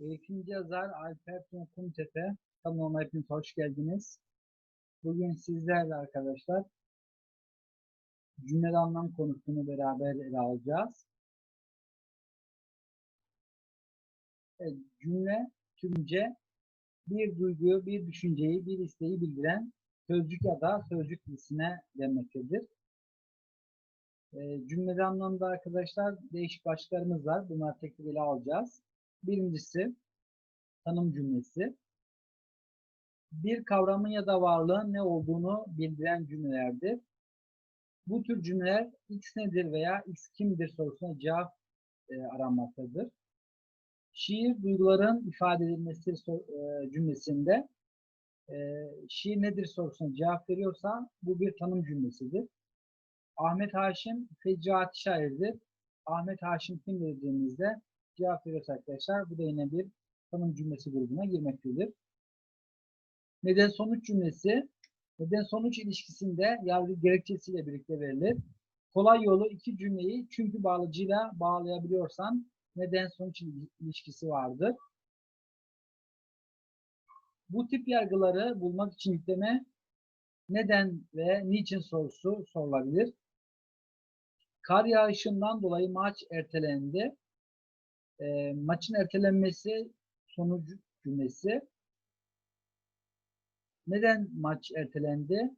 Eğitimci yazar Alper Tunkum Tepe. Kanalıma hepiniz hoş geldiniz. Bugün sizlerle arkadaşlar cümle anlam konusunu beraber ele alacağız. Evet, cümle, tümce bir duyguyu, bir düşünceyi, bir isteği bildiren sözcük ya da sözcük dizisine denmektedir. E, cümlede anlamda arkadaşlar değişik başlıklarımız var. Bunları tek tek ele alacağız. Birincisi tanım cümlesi. Bir kavramın ya da varlığın ne olduğunu bildiren cümlelerdir. Bu tür cümleler X nedir veya X kimdir sorusuna cevap e, aranmaktadır. Şiir duyguların ifade edilmesi e, cümlesinde e, şiir nedir sorusuna cevap veriyorsa bu bir tanım cümlesidir. Ahmet Haşim fecaat şairdir. Ahmet Haşim kim dediğimizde cevap veriyorsa arkadaşlar bu da yine bir tanım cümlesi grubuna girmektedir. Neden sonuç cümlesi neden sonuç ilişkisinde yargı gerekçesiyle birlikte verilir. Kolay yolu iki cümleyi çünkü bağlıcıyla bağlayabiliyorsan neden sonuç ilişkisi vardır. Bu tip yargıları bulmak için yükleme neden ve niçin sorusu sorulabilir. Kar yağışından dolayı maç ertelendi. E, maçın ertelenmesi sonucu cümlesi. Neden maç ertelendi?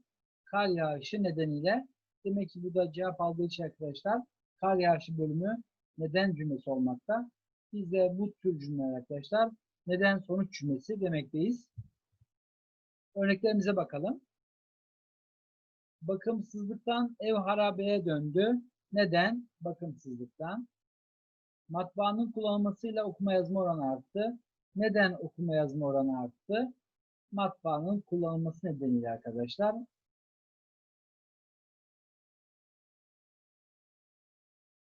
Kar yağışı nedeniyle. Demek ki bu da cevap aldığı için arkadaşlar kar yağışı bölümü neden cümlesi olmakta. Biz de bu tür cümleler arkadaşlar neden sonuç cümlesi demekteyiz. Örneklerimize bakalım. Bakımsızlıktan ev harabeye döndü. Neden? Bakımsızlıktan. Matbaanın kullanılmasıyla okuma yazma oranı arttı. Neden okuma yazma oranı arttı? Matbaanın kullanılması nedeniyle arkadaşlar.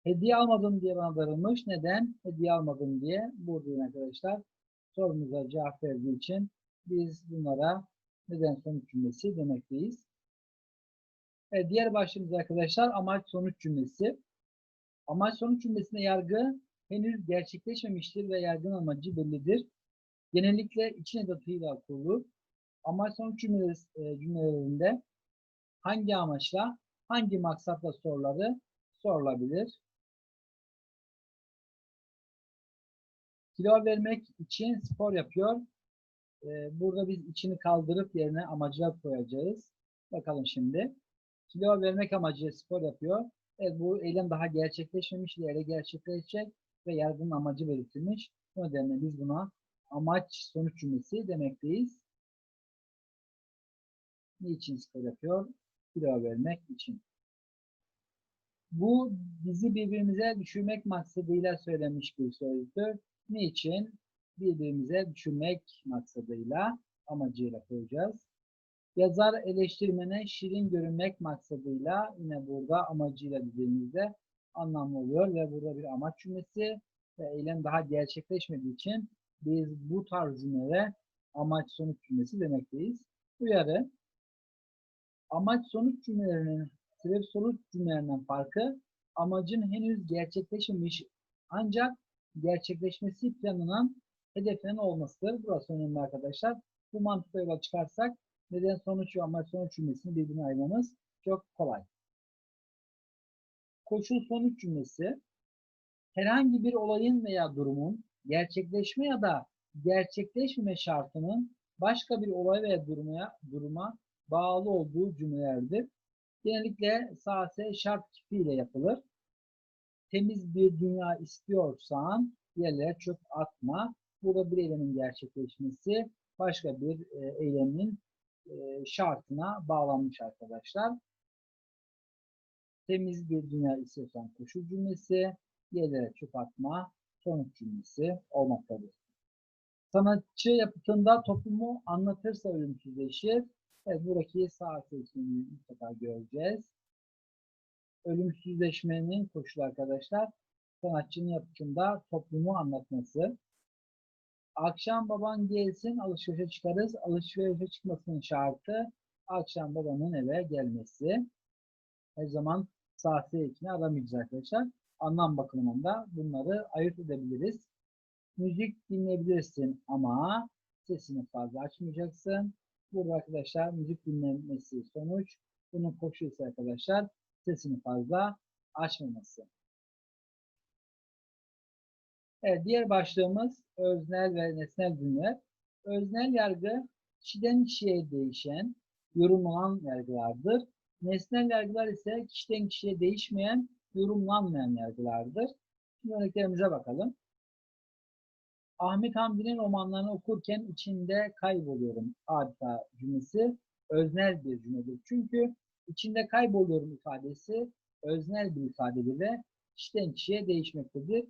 Hediye almadım diye bana darılmış. Neden? Hediye almadım diye. Buradayım arkadaşlar. Sorumuza cevap verdiği için biz bunlara neden sonuç cümlesi demekteyiz. Evet, diğer başlığımız arkadaşlar amaç sonuç cümlesi. Amaç sonuç cümlesinde yargı henüz gerçekleşmemiştir ve yargının amacı bellidir. Genellikle için edatıyla kurulur. Amaç sonuç e, cümlelerinde hangi amaçla, hangi maksatla soruları sorulabilir. Kilo vermek için spor yapıyor. E, burada biz içini kaldırıp yerine amacılar koyacağız. Bakalım şimdi. Kilo vermek amacıyla spor yapıyor. Evet, bu eylem daha gerçekleşmemiş, ileride gerçekleşecek ve yargının amacı belirtilmiş. Bu nedenle biz buna amaç sonuç cümlesi demekteyiz. Niçin spor yapıyor? Kilo vermek için. Bu bizi birbirimize düşürmek maksadıyla söylenmiş bir sözdür. Niçin? Birbirimize düşürmek maksadıyla, amacıyla koyacağız. Yazar eleştirmene şirin görünmek maksadıyla yine burada amacıyla dediğimizde anlamlı oluyor ve burada bir amaç cümlesi ve eylem daha gerçekleşmediği için biz bu tarz cümlelere amaç sonuç cümlesi demekteyiz. Uyarı amaç sonuç cümlelerinin sebep sonuç cümlelerinden farkı amacın henüz gerçekleşmemiş ancak gerçekleşmesi planlanan hedefinin olmasıdır. Burası önemli arkadaşlar. Bu mantıkla yola çıkarsak neden sonuç ve amaç sonuç cümlesini birbirine ayırmamız çok kolay. Koşul sonuç cümlesi herhangi bir olayın veya durumun gerçekleşme ya da gerçekleşmeme şartının başka bir olay veya duruma, duruma bağlı olduğu cümlelerdir. Genellikle sase şart kipiyle yapılır. Temiz bir dünya istiyorsan yerlere çöp atma. Burada bir eylemin gerçekleşmesi başka bir e, eylemin e, şartına bağlanmış arkadaşlar. Temiz bir dünya istiyorsan koşul cümlesi, yerlere çöp atma sonuç cümlesi olmaktadır. Sanatçı yapıtında toplumu anlatırsa ölümsüzleşir. Evet, buradaki sağ seçimini mutlaka göreceğiz. Ölümsüzleşmenin koşulu arkadaşlar, sanatçının yapıtında toplumu anlatması. Akşam baban gelsin alışverişe çıkarız. Alışverişe çıkmasının şartı akşam babanın eve gelmesi. Her zaman saati ekini aramayacağız arkadaşlar. Anlam bakımından da bunları ayırt edebiliriz. müzik dinleyebilirsin ama sesini fazla açmayacaksın. Burada arkadaşlar müzik dinlemesi sonuç. Bunun koşulu arkadaşlar sesini fazla açmaması. Evet, diğer başlığımız öznel ve nesnel cümleler. Öznel yargı kişiden kişiye değişen, yorumlanan yargılardır. Nesnel yargılar ise kişiden kişiye değişmeyen, yorumlanmayan yargılardır. Şimdi örneklerimize bakalım. Ahmet Hamdi'nin romanlarını okurken içinde kayboluyorum adeta cümlesi öznel bir cümledir. Çünkü içinde kayboluyorum ifadesi öznel bir ifadedir ve kişiden kişiye değişmektedir.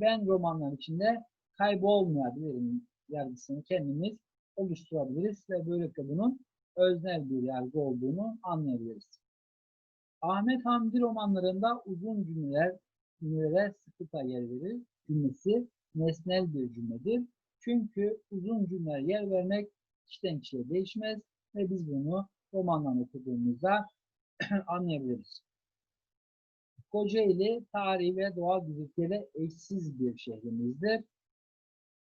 Ben romanların içinde kaybolmayabilirim yargısını kendimiz oluşturabiliriz ve böylelikle bunun öznel bir yargı olduğunu anlayabiliriz. Ahmet Hamdi romanlarında uzun cümleler cümlelere sıklıkla yer verir. Cümlesi nesnel bir cümledir. Çünkü uzun cümleler yer vermek kişiden kişiye değişmez ve biz bunu romandan okuduğumuzda anlayabiliriz. Kocaeli tarihi ve doğal güzellikleriyle eşsiz bir şehrimizdir.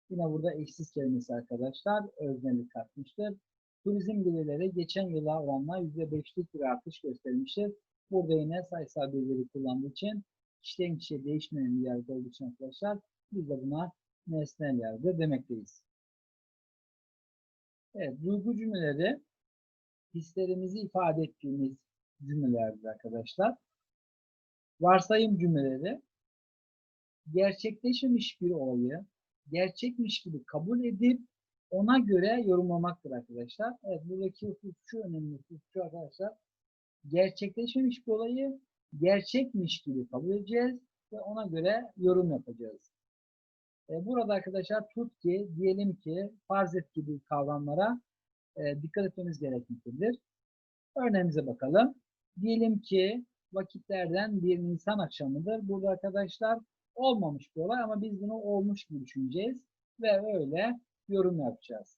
Yine burada eşsiz kelimesi arkadaşlar öznellik katmıştır. Turizm gelirleri geçen yıla oranla %5'lik bir artış göstermiştir. Burada yine sayısal bir veri kullandığı için kişiden kişiye değişmeyen bir yargı olduğu için arkadaşlar biz de buna nesnel yargı demekteyiz. Evet, duygu cümleleri hislerimizi ifade ettiğimiz cümlelerdir arkadaşlar. Varsayım cümleleri gerçekleşmemiş bir olayı gerçekmiş gibi kabul edip ona göre yorumlamaktır arkadaşlar. Evet buradaki husus şu önemli husus şu arkadaşlar. Gerçekleşmemiş bir olayı gerçekmiş gibi kabul edeceğiz ve ona göre yorum yapacağız. E, burada arkadaşlar tut ki, diyelim ki, farz et gibi kavramlara e, dikkat etmemiz gerekmektedir. Örneğimize bakalım. Diyelim ki vakitlerden bir Nisan akşamıdır. Burada arkadaşlar olmamış bir olay ama biz bunu olmuş gibi düşüneceğiz ve öyle yorum yapacağız.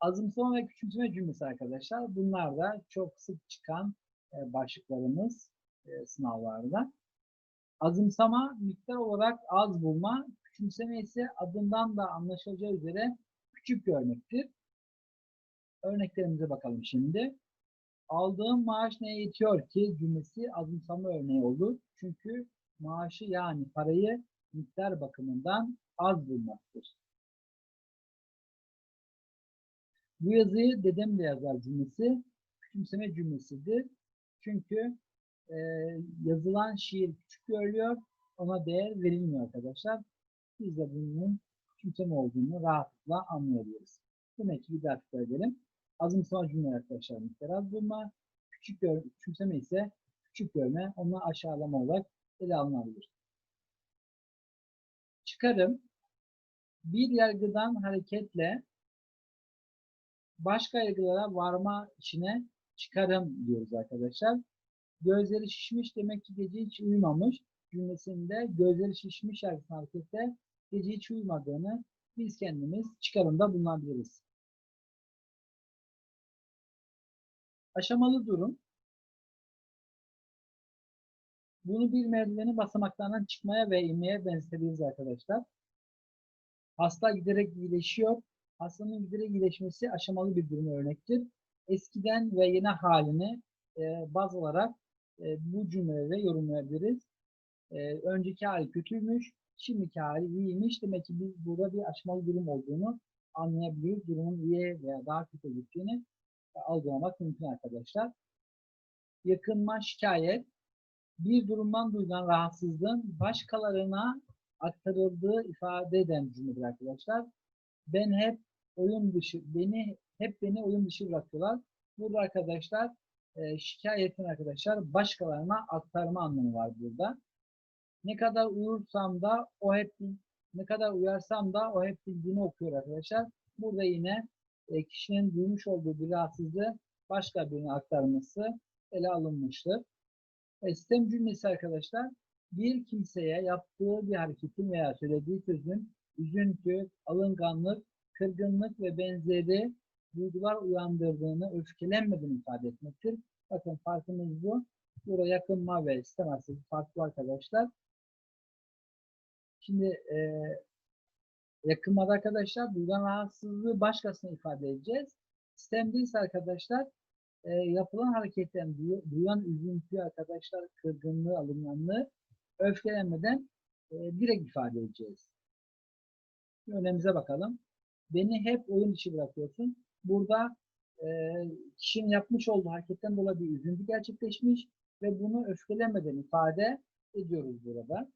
Azımsama ve küçümseme cümlesi arkadaşlar. Bunlar da çok sık çıkan e, başlıklarımız e, sınavlarda. Azımsama miktar olarak az bulma, küçümseme ise adından da anlaşılacağı üzere küçük görmektir. Örneklerimize bakalım şimdi. Aldığım maaş neye yetiyor ki cümlesi azımsama örneği olur. Çünkü maaşı yani parayı miktar bakımından az bulmaktır. Bu yazıyı dedem de yazar cümlesi küçümseme cümlesidir. Çünkü e, yazılan şiir küçük görülüyor, ona değer verilmiyor arkadaşlar. Biz de bunun küçümseme olduğunu rahatlıkla anlayabiliriz. Demek ki bir tekrar edelim. Azımsama cümle arkadaşlar miktar az bulma, küçük gör, küçümseme ise küçük görme, onu aşağılama olarak ele alınabilir. Çıkarım bir yargıdan hareketle başka yargılara varma işine çıkarım diyoruz arkadaşlar. Gözleri şişmiş demek ki gece hiç uyumamış cümlesinde gözleri şişmiş yargısına hareketle gece hiç uyumadığını biz kendimiz çıkarımda bulunabiliriz. Aşamalı durum bunu bir merdiveni basamaklardan çıkmaya ve inmeye benzetebiliriz arkadaşlar. Hasta giderek iyileşiyor. Hastanın giderek iyileşmesi aşamalı bir durum örnektir. Eskiden ve yeni halini e, baz alarak e, bu cümleleri yorumlayabiliriz. E, önceki hali kötüymüş, şimdiki hali iyiymiş. Demek ki biz burada bir aşamalı durum olduğunu anlayabiliyoruz. Durumun iyi veya daha kötü gittiğini algılamak mümkün arkadaşlar. Yakınma, şikayet, bir durumdan duyulan rahatsızlığın başkalarına aktarıldığı ifade eden cümledir arkadaşlar. Ben hep oyun dışı, beni hep beni oyun dışı bırakıyorlar. Burada arkadaşlar e, şikayetin arkadaşlar başkalarına aktarma anlamı var burada. Ne kadar uyursam da o hep ne kadar uyarsam da o hep bildiğini okuyor arkadaşlar. Burada yine kişinin duymuş olduğu bir rahatsızlığı başka birine aktarması ele alınmıştır. Sistem cümlesi arkadaşlar bir kimseye yaptığı bir hareketin veya söylediği sözün üzüntü, alınganlık, kırgınlık ve benzeri duygular uyandırdığını, öfkelenmediğini ifade etmektir. Bakın farkımız bu. Burada yakınma ve arasında farklı arkadaşlar. Şimdi e, Yakınmada arkadaşlar duyulan rahatsızlığı başkasına ifade edeceğiz. Sistemde ise arkadaşlar e, yapılan hareketten duyu- duyulan üzüntüyü arkadaşlar kırgınlığı, alınganlığı öfkelenmeden e, direkt ifade edeceğiz. Örneğimize bakalım. Beni hep oyun dışı bırakıyorsun. Burada e, kişinin yapmış olduğu hareketten dolayı bir üzüntü gerçekleşmiş ve bunu öfkelenmeden ifade ediyoruz burada.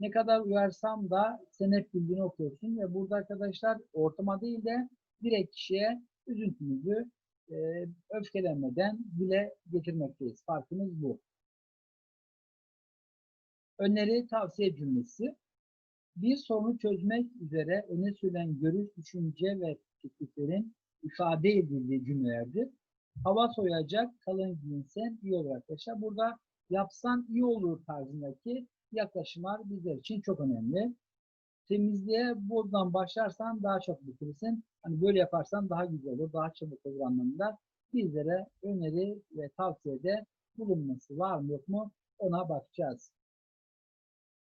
Ne kadar uyarsam da sen hep bildiğini okuyorsun ve burada arkadaşlar ortama değil de direkt kişiye üzüntümüzü e, öfkelenmeden dile getirmekteyiz. Farkımız bu. Öneri tavsiye cümlesi. Bir sorunu çözmek üzere öne sürülen görüş, düşünce ve tekliflerin ifade edildiği cümlelerdir. Hava soyacak, kalın giyinsen iyi olur arkadaşlar. Burada yapsan iyi olur tarzındaki yaklaşımlar bizler için çok önemli. Temizliğe buradan başlarsan daha çok bitirirsin. Hani böyle yaparsan daha güzel olur, daha çabuk olur anlamında bizlere öneri ve tavsiyede bulunması var mı yok mu ona bakacağız.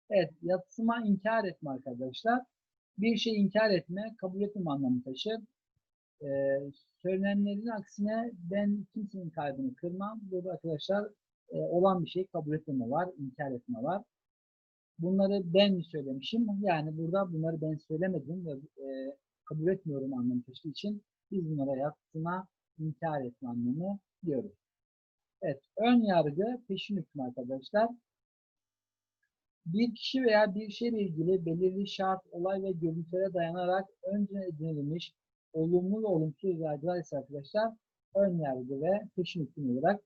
Evet, yatsıma inkar etme arkadaşlar. Bir şey inkar etme, kabul etme anlamı taşır. Ee, söylenenlerin aksine ben kimsenin kalbini kırmam. Burada arkadaşlar e, olan bir şey kabul etmeme var, inkar etme var. Bunları ben mi söylemişim? Yani burada bunları ben söylemedim ve e, kabul etmiyorum anlamı taşıdığı için biz bunlara yatsıma inkar etme anlamı diyoruz. Evet, ön yargı, peşin hükmü arkadaşlar bir kişi veya bir şeyle ilgili belirli şart, olay ve görüntülere dayanarak önce edinilmiş olumlu ve olumsuz yargılar ise arkadaşlar ön yargı ve peşin hüküm olarak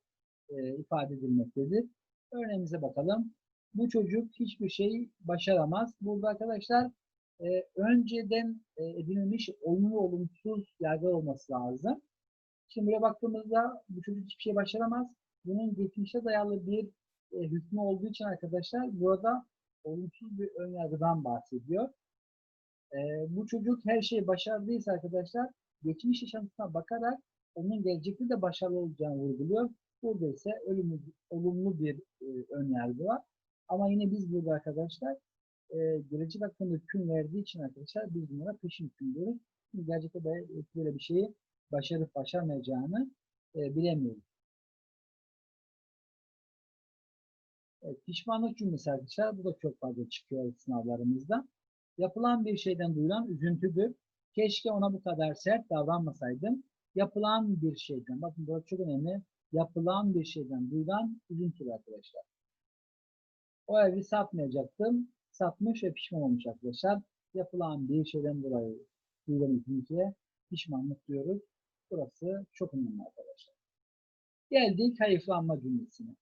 e, ifade edilmektedir. Örneğimize bakalım. Bu çocuk hiçbir şey başaramaz. Burada arkadaşlar e, önceden e, edinilmiş olumlu olumsuz yargılar olması lazım. Şimdi buraya baktığımızda bu çocuk hiçbir şey başaramaz. Bunun geçmişe dayalı bir e, hükmü olduğu için arkadaşlar burada olumsuz bir önyargıdan bahsediyor. E, bu çocuk her şeyi başardıysa arkadaşlar geçmiş yaşantısına bakarak onun gelecekte de başarılı olacağını vurguluyor. Burada ise ölümlü, olumlu bir e, önyargı var. Ama yine biz burada arkadaşlar e, gelecek hakkında hüküm verdiği için arkadaşlar biz bunlara peşin hüküm diyoruz. Çünkü gelecekte de böyle bir şeyi başarıp başarmayacağını e, bilemiyoruz. Evet, pişmanlık cümlesi arkadaşlar. Bu da çok fazla çıkıyor sınavlarımızda. Yapılan bir şeyden duyulan üzüntüdür. Keşke ona bu kadar sert davranmasaydım. Yapılan bir şeyden, bakın burada çok önemli. Yapılan bir şeyden duyulan üzüntüdür arkadaşlar. O evi satmayacaktım. Satmış ve pişman olmuş arkadaşlar. Yapılan bir şeyden dolayı duyulan üzüntüye pişmanlık diyoruz. Burası çok önemli arkadaşlar. Geldik hayıflanma cümlesine.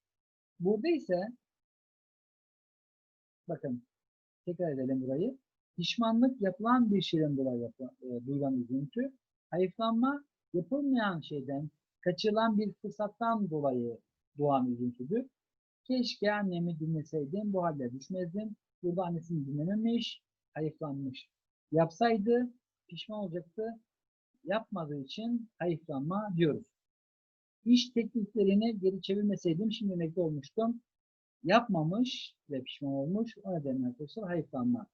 Burada ise bakın tekrar edelim burayı. Pişmanlık yapılan bir şeyden dolayı e, duyulan üzüntü. Hayıflanma yapılmayan şeyden, kaçırılan bir fırsattan dolayı doğan üzüntüdür. Keşke annemi dinleseydim, bu halde düşmezdim. Burada annesini dinlememiş, hayıflanmış. Yapsaydı pişman olacaktı. Yapmadığı için hayıflanma diyoruz. İş tekliflerini geri çevirmeseydim şimdi emekli olmuştum. Yapmamış ve pişman olmuş. O nedenle arkadaşlar hayıflanma.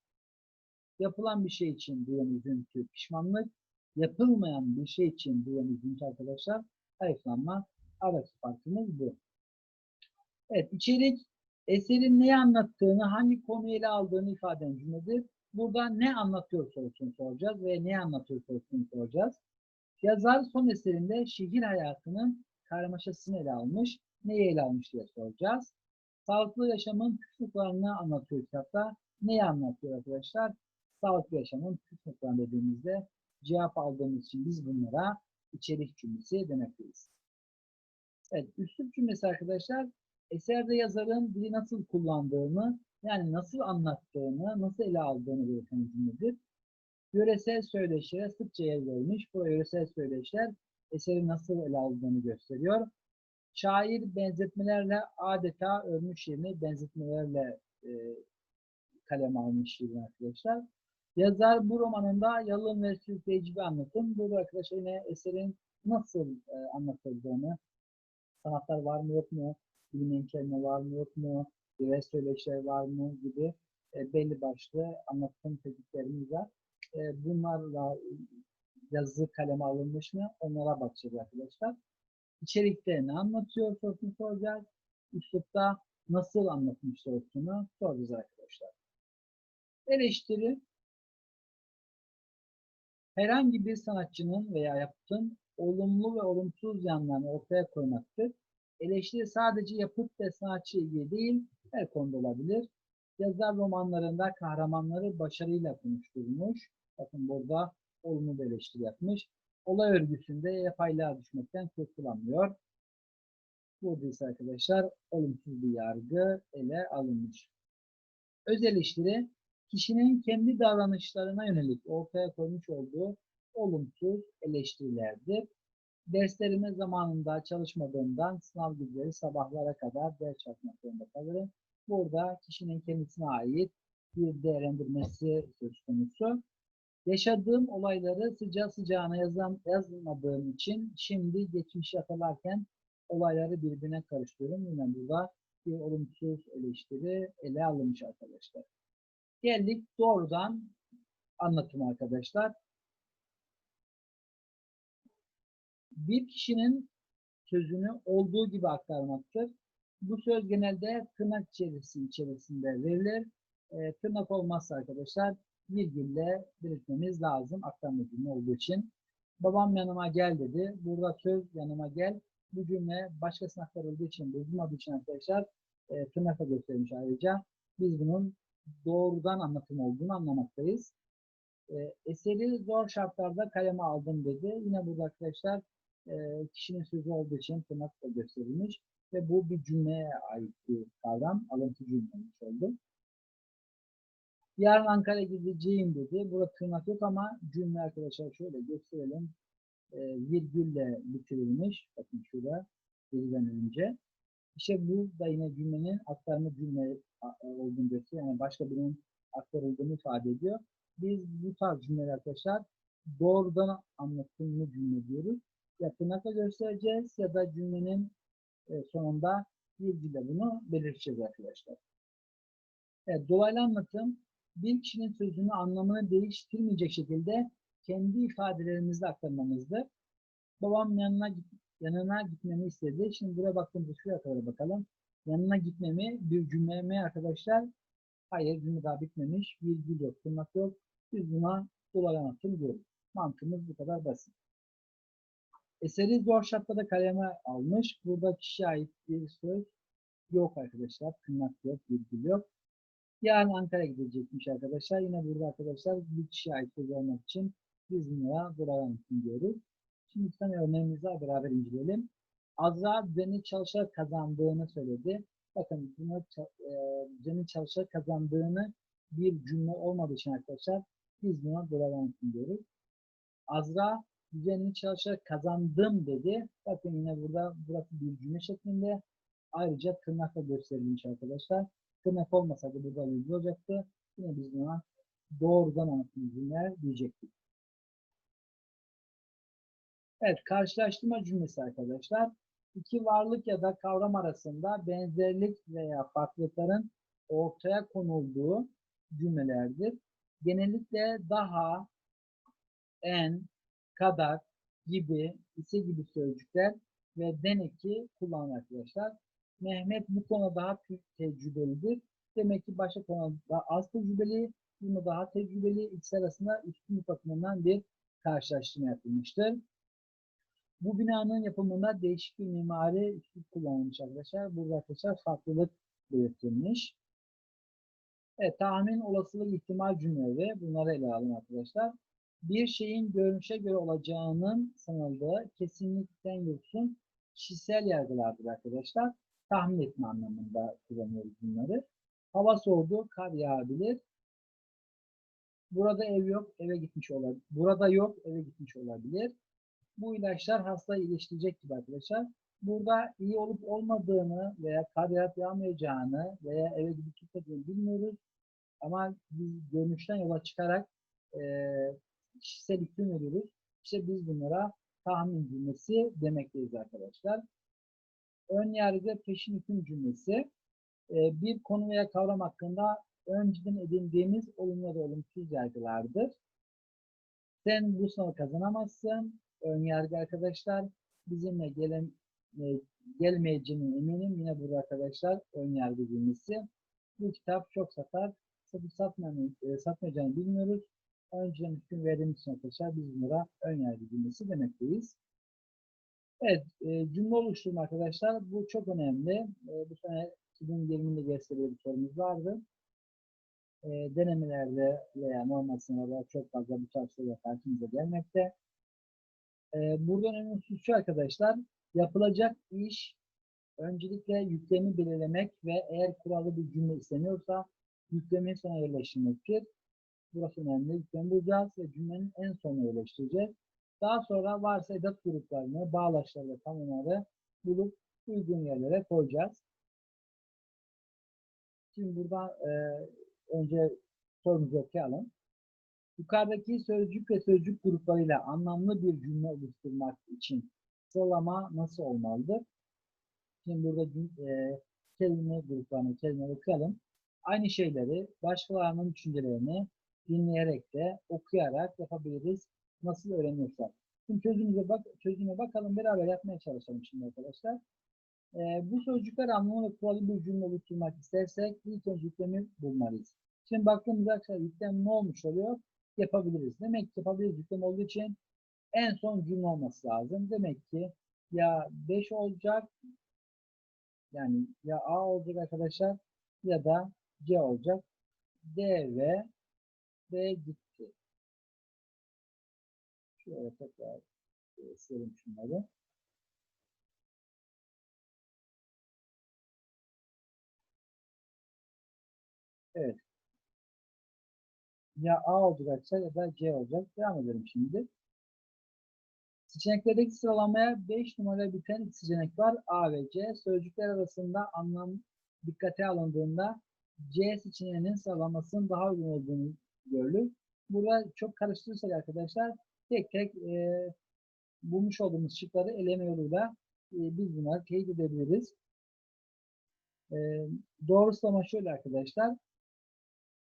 Yapılan bir şey için duyan üzüntü pişmanlık. Yapılmayan bir şey için duyan üzüntü arkadaşlar hayıflanma. Aradaki farkımız bu. Evet içerik eserin neyi anlattığını, hangi konuyu ele aldığını ifade eden cümledir. Burada ne anlatıyor sorusunu soracağız ve ne anlatıyor sorusunu soracağız. Yazar son eserinde şehir hayatının karmaşasını ele almış, neyi ele almış diye soracağız. Sağlıklı yaşamın püf noktalarını anlatıyor kitapta. Neyi anlatıyor arkadaşlar? Sağlıklı yaşamın püf noktalarını dediğimizde cevap aldığımız için biz bunlara içerik cümlesi demekteyiz. Evet, üslup cümlesi arkadaşlar eserde yazarın dili nasıl kullandığını, yani nasıl anlattığını, nasıl ele aldığını belirten cümledir. Yöresel söyleşilere sıkça yer verilmiş. Bu yöresel söyleşiler eseri nasıl ele aldığını gösteriyor. Şair benzetmelerle adeta ölmüş şiirini benzetmelerle e, kaleme almış şiirin arkadaşlar. Yazar bu romanında yalın ve sürükleyici bir anlatım. Burada arkadaşlar yine eserin nasıl e, anlatıldığını, sanatlar var mı yok mu, bilinen kelime var mı yok mu, diğer söyleşiler var mı gibi e, belli başlı anlatım tekniklerimiz var. e, bunlarla yazı kaleme alınmış mı? Onlara bakacağız arkadaşlar. İçerikte ne anlatıyor sorusunu soracağız. Üslupta nasıl anlatmış sorusunu soracağız arkadaşlar. Eleştiri herhangi bir sanatçının veya yapıtın olumlu ve olumsuz yanlarını ortaya koymaktır. Eleştiri sadece yapıt ve sanatçı ilgili değil, her konuda olabilir. Yazar romanlarında kahramanları başarıyla konuşturmuş. Bakın burada olumlu bir eleştiri yapmış. Olay örgüsünde yapaylığa düşmekten kurtulamıyor. Burada ise arkadaşlar olumsuz bir yargı ele alınmış. Öz eleştiri kişinin kendi davranışlarına yönelik ortaya koymuş olduğu olumsuz eleştirilerdir. Derslerime zamanında çalışmadığımdan sınav günleri sabahlara kadar ders çalışmak zorunda kalırım. Burada kişinin kendisine ait bir değerlendirmesi söz konusu. Yaşadığım olayları sıcağı sıcağına yazan, yazmadığım için şimdi geçmişi hatırlarken olayları birbirine karıştırıyorum. Yine burada bir olumsuz eleştiri ele alınmış arkadaşlar. Geldik doğrudan anlatım arkadaşlar. Bir kişinin sözünü olduğu gibi aktarmaktır. Bu söz genelde tırnak içerisi içerisinde verilir. E, tırnak olmazsa arkadaşlar virgülle belirtmemiz lazım aktarma cümle olduğu için. Babam yanıma gel dedi. Burada söz yanıma gel. Bu cümle başkasına aktarıldığı için, bozulmadığı için arkadaşlar e, tırnakla gösterilmiş ayrıca. Biz bunun doğrudan anlatım olduğunu anlamaktayız. E, eseri zor şartlarda kaleme aldım dedi. Yine burada arkadaşlar e, kişinin sözü olduğu için tırnakla gösterilmiş ve bu bir cümleye ait bir kavram. Alıntı cümle olmuş oldu. Yarın Ankara'ya gideceğim dedi. Burada tırnak yok ama cümle arkadaşlar şöyle gösterelim. E, virgülle bitirilmiş. Bakın şurada birden önce. İşte bu da yine cümlenin aktarma cümle olduğunu gösteriyor. Yani başka birinin aktarıldığını ifade ediyor. Biz bu tarz cümleler arkadaşlar doğrudan anlatımlı cümle diyoruz. Ya tırnakla göstereceğiz ya da cümlenin e, sonunda virgülle bunu belirteceğiz arkadaşlar. Evet, dolaylı anlatım bir kişinin sözünü anlamını değiştirmeyecek şekilde kendi ifadelerimizle aktarmamızdır. Babam yanına yanına gitmemi istedi. Şimdi buraya baktığımızda şuraya kadar bakalım. Yanına gitmemi bir cümle mi arkadaşlar? Hayır cümle daha bitmemiş. Virgül yok, tırnak yok. Biz buna dolaylı anlatım diyoruz. Mantığımız bu kadar basit. Eseri zor şartlarda kaleme almış. Burada kişiye ait bir söz yok arkadaşlar. Tırnak yok, virgül yok. Yarın Ankara'ya gidecekmiş arkadaşlar. Yine burada arkadaşlar bir kişiye ait söz olmak için biz bunlara buradan diyoruz. Şimdi bir tane örneğimiz var beraber inceleyelim. Azra düzenli çalışarak kazandığını söyledi. Bakın bunu e, düzenli çalışarak kazandığını bir cümle olmadığı için arkadaşlar biz buna buradan diyoruz. Azra düzenli çalışarak kazandım dedi. Bakın yine burada burası bir cümle şeklinde. Ayrıca tırnakla gösterilmiş arkadaşlar. Tırnak olmasaydı burada virgül olacaktı. Yine biz buna doğrudan anlatım cümleler diyecektik. Evet, karşılaştırma cümlesi arkadaşlar. İki varlık ya da kavram arasında benzerlik veya farklılıkların ortaya konulduğu cümlelerdir. Genellikle daha, en, kadar, gibi, ise gibi sözcükler ve deneki kullanılır arkadaşlar. Mehmet bu konuda daha tecrübelidir. Demek ki başka konuda az tecrübeli, bunu daha tecrübeli, ikisi arasında üstünlük bakımından bir karşılaştırma yapılmıştır. Bu binanın yapımında değişik bir mimari üslup kullanılmış arkadaşlar. Burada arkadaşlar farklılık belirtilmiş. Evet, tahmin, olasılık, ihtimal cümleleri bunları ele alalım arkadaşlar. Bir şeyin görünüşe göre olacağının sanıldığı kesinlikten yoksun kişisel yargılardır arkadaşlar. Tahmin etme anlamında kullanıyoruz bunları. Hava soğudu, kar yağabilir. Burada ev yok, eve gitmiş olabilir. Burada yok, eve gitmiş olabilir bu ilaçlar hastayı iyileştirecek gibi arkadaşlar. Burada iyi olup olmadığını veya kar yağmayacağını veya eve gidip gitmediğini bilmiyoruz. Ama biz görünüşten yola çıkarak e, kişisel hüküm veriyoruz. İşte biz bunlara tahmin cümlesi demekteyiz arkadaşlar. Ön yargı peşin hüküm cümlesi e, bir konu veya kavram hakkında önceden edindiğimiz olumlu ya da olumsuz yargılardır. Sen bu sınavı kazanamazsın. Ön yargı arkadaşlar. Bizimle gelen e, gelmeyeceğine eminim. Yine burada arkadaşlar ön yargı cümlesi. Bu kitap çok satar. Satıp e, satmayacağını bilmiyoruz. Önceden hüküm verdiğimiz için arkadaşlar biz bunlara ön yargı cümlesi demekteyiz. Evet, e, cümle oluşturma arkadaşlar. Bu çok önemli. E, bu sene 2020'de gösteriyor bir sorumuz vardı. E, denemelerde veya normal sınavlarda çok fazla bu tarz sorular karşımıza gelmekte. E, burada önemli husus şu arkadaşlar. Yapılacak iş öncelikle yüklemi belirlemek ve eğer kurallı bir cümle isteniyorsa yüklemi sona yerleştirmektir. Burası önemli. Yüklemi bulacağız ve cümlenin en sonuna yerleştireceğiz. Daha sonra varsa edat gruplarını, bağlaçları ve tanımları bulup uygun yerlere koyacağız. Şimdi burada e, önce sorumuzu okuyalım. Yukarıdaki sözcük ve sözcük gruplarıyla anlamlı bir cümle oluşturmak için sıralama nasıl olmalıdır? Şimdi burada e, kelime gruplarını, kelime okuyalım. Aynı şeyleri başkalarının düşüncelerini dinleyerek de okuyarak yapabiliriz. Nasıl öğreniyorsak. Şimdi çözümüze bak, çözüme bakalım. Beraber yapmaya çalışalım şimdi arkadaşlar. Ee, bu sözcükler anlamı ve kuralı bir cümle oluşturmak istersek ilk önce yüklemi bulmalıyız. Şimdi baktığımızda arkadaşlar yüklem ne olmuş oluyor? Yapabiliriz. Demek ki yapabiliriz yüklem olduğu için en son cümle olması lazım. Demek ki ya 5 olacak yani ya A olacak arkadaşlar ya da C olacak. D ve B gitti. Şöyle tekrar e, silelim şunları. Evet. Ya A olacak arkadaşlar ya da C olacak. Devam edelim şimdi. Seçeneklerdeki sıralamaya 5 numara biten iki seçenek var. A ve C. Sözcükler arasında anlam dikkate alındığında C seçeneğinin sıralamasının daha uygun olduğunu görülür. Burada çok karıştırırsak arkadaşlar tek tek e, bulmuş olduğumuz şıkları eleme yoluyla e, biz bunları teyit edebiliriz. E, doğrusu ama şöyle arkadaşlar.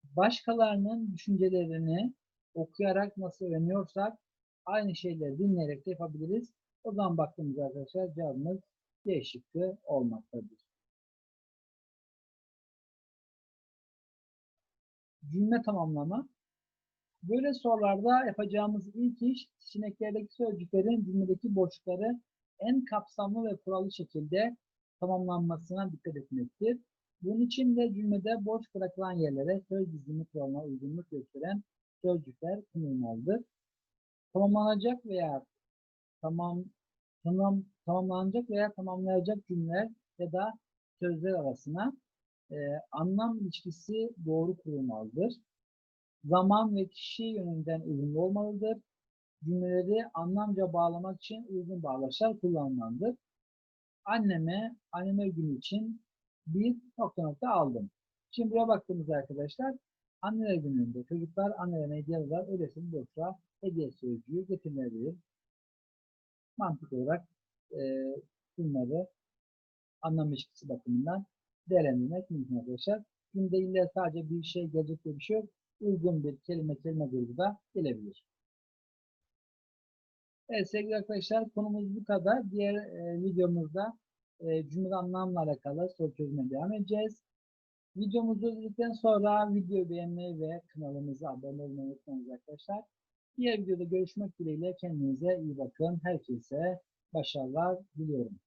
Başkalarının düşüncelerini okuyarak nasıl öğreniyorsak aynı şeyleri dinleyerek de yapabiliriz. O zaman baktığımız arkadaşlar cevabımız D şıkkı olmaktadır. Cümle tamamlama. Böyle sorularda yapacağımız ilk iş seçeneklerdeki sözcüklerin cümledeki boşlukları en kapsamlı ve kurallı şekilde tamamlanmasına dikkat etmektir. Bunun için de cümlede boş bırakılan yerlere söz dizimi kuralına uygunluk gösteren sözcükler kullanılmalıdır. Tamamlanacak veya tamam, tamam tamamlanacak veya tamamlayacak cümleler ya da sözler arasına e, anlam ilişkisi doğru kurulmalıdır zaman ve kişi yönünden uyumlu olmalıdır. Cümleleri anlamca bağlamak için uygun bağlaçlar kullanmalıdır. Anneme, anneme günü için bir nokta nokta aldım. Şimdi buraya baktığımızda arkadaşlar, anneler gününde çocuklar annelerine hediye alırlar. Öylesine boşluğa hediye sözcüğü getirilebilir. Mantık olarak e, bunları anlam ilişkisi bakımından değerlendirmek mümkün arkadaşlar. Günde illa sadece bir şey gelecek diye bir şey yok uygun bir kelime kelime grubu da gelebilir. Evet sevgili arkadaşlar konumuz bu kadar. Diğer e, videomuzda e, cümle anlamla alakalı soru çözmeye devam edeceğiz. Videomuzu izledikten sonra video beğenmeyi ve kanalımıza abone olmayı unutmayınız arkadaşlar. Diğer videoda görüşmek dileğiyle kendinize iyi bakın. Herkese başarılar diliyorum.